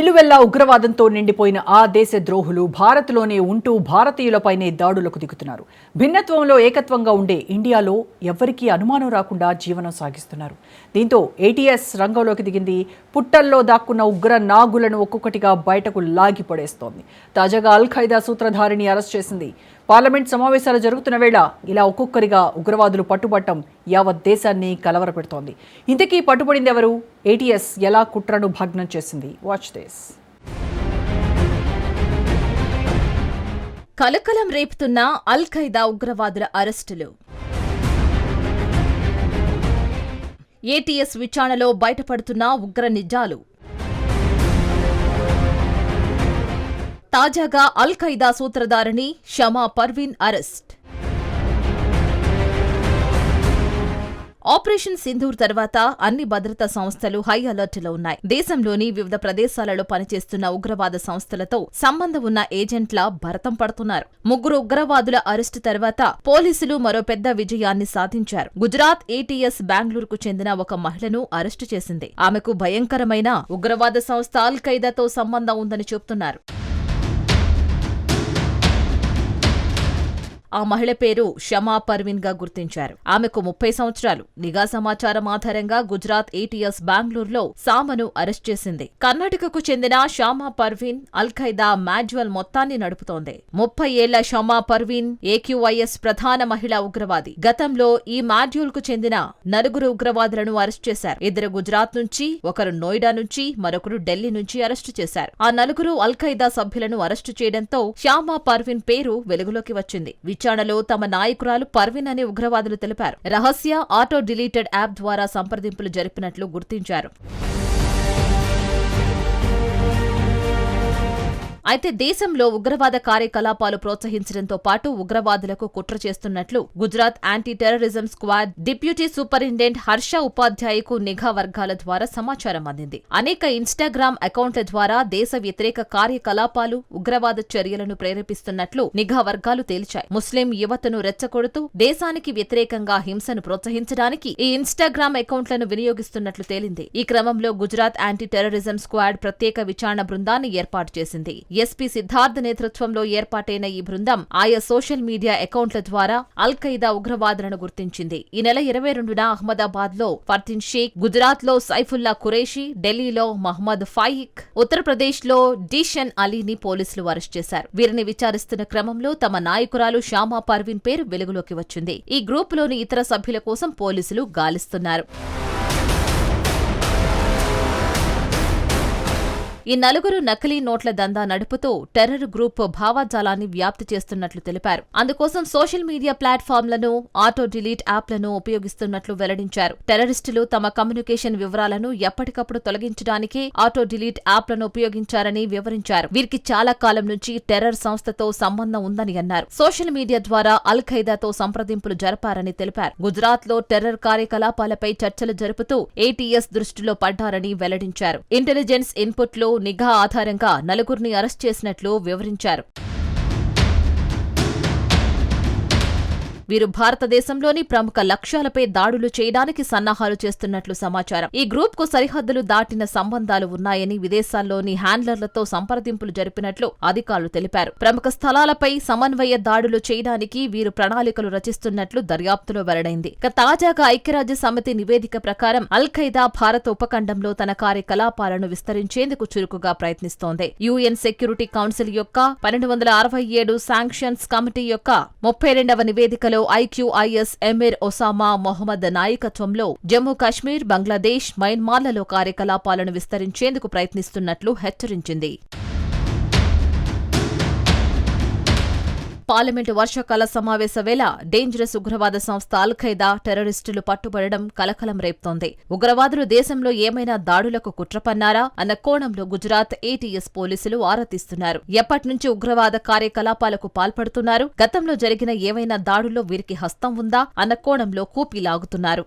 నిలువెల్లా ఉగ్రవాదంతో నిండిపోయిన ఆ దేశ ద్రోహులు భారత్లోనే ఉంటూ భారతీయులపైనే దాడులకు దిగుతున్నారు. భిన్నత్వంలో ఏకత్వంగా ఉండే ఇండియాలో ఎవ్వరికీ అనుమానం రాకుండా జీవనం సాగిస్తున్నారు. దీంతో ఏటీఎస్ రంగంలోకి దిగింది. పుట్టల్లో దాక్కున్న ఉగ్ర నాగులను ఒక్కొక్కటిగా బయటకు లాగి పడేస్తోంది. తాజాగా అల్ ఖైదా సూత్రధారిని అరెస్ట్ చేసింది. పార్లమెంట్ సమావేశాలు జరుగుతున్న వేళ ఇలా ఒక్కొక్కరిగా ఉగ్రవాదులు పట్టుబట్టం యావత్ దేశాన్ని కలవరపెడుతోంది. ఇంతకీ పట్టుబడింది ఎవరు? ఏటీఎస్ ఎలా కుట్రను భగ్నం చేసింది? వాచ్ దేస్ కలకలం రేపుతున్న అల్ ఖైదా ఉగ్రవాదుల అరెస్టులు. ఏటీఎస్ విచారణలో బయటపడుతున్న ఉగ్ర నిజాలు. తాజాగా అల్ ఖైదా సూత్రధారిణి షమా పర్వీన్ అరెస్ట్. ఆపరేషన్ సింధూర్ తర్వాత అన్ని భద్రతా సంస్థలు హై అలర్ట్లో ఉన్నాయి. దేశంలోని వివిధ ప్రదేశాలలో పనిచేస్తున్న ఉగ్రవాద సంస్థలతో సంబంధం ఉన్న ఏజెంట్ల భరతం పడుతున్నారు. ముగ్గురు ఉగ్రవాదుల అరెస్టు తర్వాత పోలీసులు మరో పెద్ద విజయాన్ని సాధించారు. గుజరాత్ ఏటీఎస్ బెంగళూరుకు చెందిన ఒక మహిళను అరెస్టు చేసింది. ఆమెకు భయంకరమైన ఉగ్రవాద సంస్థ అల్ ఖైదాతో సంబంధం ఉందని చెబుతున్నారు. ఆ మహిళ పేరు షమా పర్వీన్గా గుర్తించారు. ఆమెకు ముప్పై సంవత్సరాలు. నిఘా సమాచారం ఆధారంగా గుజరాత్ ఏటీఎస్ బెంగళూరులో సామను అరెస్ట్ చేసింది. కర్ణాటకకు చెందిన Shama Parveen Al Qaeda module మొత్తాన్ని నడుపుతోంది. ముప్పై ఏళ్ళ షమా పర్వీన్ ఏక్యూఐఎస్ ప్రధాన మహిళా ఉగ్రవాది. గతంలో ఈ మాడ్యూల్కు చెందిన నలుగురు ఉగ్రవాదులను అరెస్ట్ చేశారు. ఇద్దరు గుజరాత్ నుంచి ఒకరు నోయిడా నుంచి మరొకరు ఢిల్లీ నుంచి అరెస్టు చేశారు. ఆ నలుగురు అల్ ఖైదా సభ్యులను అరెస్టు చేయడంతో షామా పర్వీన్ పేరు వెలుగులోకి వచ్చింది. విచారణలో తమ నాయకురాలు పర్వీన్ అనే ఉగ్రవాదులు తెలిపారు. రహస్య ఆటో డిలీటెడ్ యాప్ ద్వారా సంప్రదింపులు జరిపినట్లు గుర్తించారు. అయితే దేశంలో ఉగ్రవాద కార్యకలాపాలు ప్రోత్సహించడంతో పాటు ఉగ్రవాదులకు కుట్ర చేస్తున్నట్లు Gujarat anti terrorism squad deputy superintendent Harsha ఉపాధ్యాయకు నిఘా వర్గాల ద్వారా సమాచారం అందింది. అనేక ఇన్స్టాగ్రామ్ అకౌంట్ల ద్వారా దేశ వ్యతిరేక కార్యకలాపాలు ఉగ్రవాద చర్యలను ప్రేరేపిస్తున్నట్లు నిఘా వర్గాలు తేల్చాయి. ముస్లిం యువతను రెచ్చగొడుతూ దేశానికి వ్యతిరేకంగా హింసను ప్రోత్సహించడానికి ఈ ఇన్స్టాగ్రామ్ అకౌంట్లను వినియోగిస్తున్నట్లు తేలింది. ఈ క్రమంలో గుజరాత్ యాంటీ టెర్రరిజం స్క్వాడ్ ప్రత్యేక విచారణ బృందాన్ని ఏర్పాటు చేసింది. ఎస్పీ సిద్ధార్థ్ నేతృత్వంలో ఏర్పాటైన ఈ బృందం ఆయా సోషల్ మీడియా అకౌంట్ల ద్వారా అల్ ఖైదా ఉగ్రవాదులను గుర్తించింది. ఈ నెల ఇరవై రెండున అహ్మదాబాద్లో ఫర్తిన్ షేక్ గుజరాత్లో సైఫుల్లా ఖురేషి ఢిల్లీలో మహ్మద్ ఫాయిక్ ఉత్తరప్రదేశ్లో డిషన్ అలీని పోలీసులు అరెస్ట్ చేశారు. వీరిని విచారిస్తున్న క్రమంలో తమ నాయకురాలు శ్యామా పర్వీన్ పేరు వెలుగులోకి వచ్చింది. ఈ గ్రూపులోని ఇతర సభ్యుల కోసం పోలీసులు గాలిస్తున్నారు. ఈ నలుగురు నకిలీ నోట్ల దందా నడుపుతూ టెర్రర్ గ్రూప్ భావాజాలాన్ని వ్యాప్తి చేస్తున్నట్లు తెలిపారు. అందుకోసం సోషల్ మీడియా ప్లాట్ఫామ్లను ఆటో డిలీట్ యాప్లను ఉపయోగిస్తున్నట్లు వెల్లడించారు. టెర్రరిస్టులు తమ కమ్యూనికేషన్ వివరాలను ఎప్పటికప్పుడు తొలగించడానికి ఆటో డిలీట్ యాప్లను ఉపయోగించారని వివరించారు. వీరికి చాలా కాలం నుంచి టెర్రర్ సంస్థతో సంబంధం ఉందని అన్నారు. సోషల్ మీడియా ద్వారా అల్ ఖైదాతో సంప్రదింపులు జరపారని తెలిపారు. గుజరాత్లో టెర్రర్ కార్యకలాపాలపై చర్చలు జరుపుతూ ఏటీఎస్ దృష్టిలో పడ్డారని వెల్లడించారు. ఇంటెలిజెన్స్ ఇన్పుట్లు నిఘా ఆధారంగా నలుగురిని అరెస్ట్ చేసినట్లు వివరించారు. వీరు భారతదేశంలోని ప్రముఖ లక్ష్యాలపై దాడులు చేయడానికి సన్నాహాలు చేస్తున్నట్లు సమాచారం. ఈ గ్రూప్కు సరిహద్దులు దాటిన సంబంధాలు ఉన్నాయని విదేశాల్లోని హ్యాండ్లర్లతో సంప్రదింపులు జరిపినట్లు అధికారులు తెలిపారు. ప్రముఖ స్థలాలపై సమన్వయ దాడులు చేయడానికి వీరు ప్రణాళికలు రచిస్తున్నట్లు దర్యాప్తులో వెల్లడైంది. ఇక తాజాగా ఐక్యరాజ్య సమితి నివేదిక ప్రకారం అల్ ఖైదా భారత ఉపఖండంలో తన కార్యకలాపాలను విస్తరించేందుకు చురుకుగా ప్రయత్నిస్తోంది. యుఎన్ సెక్యూరిటీ కౌన్సిల్ యొక్క పన్నెండు వందల అరవై ఏడు శాంక్షన్స్ కమిటీ యొక్క ముప్పై రెండవ నివేదికలో ఐక్యూఐఎస్ ఎమిర్ ఒసామా మొహమ్మద్ నాయకత్వంలో జమ్మూ కాశ్మీర్ బంగ్లాదేశ్ మయన్మార్లలో కార్యకలాపాలను విస్తరించేందుకు ప్రయత్నిస్తున్నట్లు హెచ్చరించింది. పార్లమెంటు వర్షాకాల సమావేశ వేళ డేంజరస్ ఉగ్రవాద సంస్థ అల్ ఖైదా టెర్రరిస్టులు పట్టుబడడం కలకలం రేపుతోంది. ఉగ్రవాదులు దేశంలో ఏమైనా దాడులకు కుట్రపన్నారా అన్న కోణంలో గుజరాత్ ఏటీఎస్ పోలీసులు ఆరా తీస్తున్నారు ఎప్పటినుంచి ఉగ్రవాద కార్యకలాపాలకు పాల్పడుతున్నారు? గతంలో జరిగిన ఏవైనా దాడుల్లో వీరికి హస్తం ఉందా? అన్న కోణంలో కూపీ లాగుతున్నారు.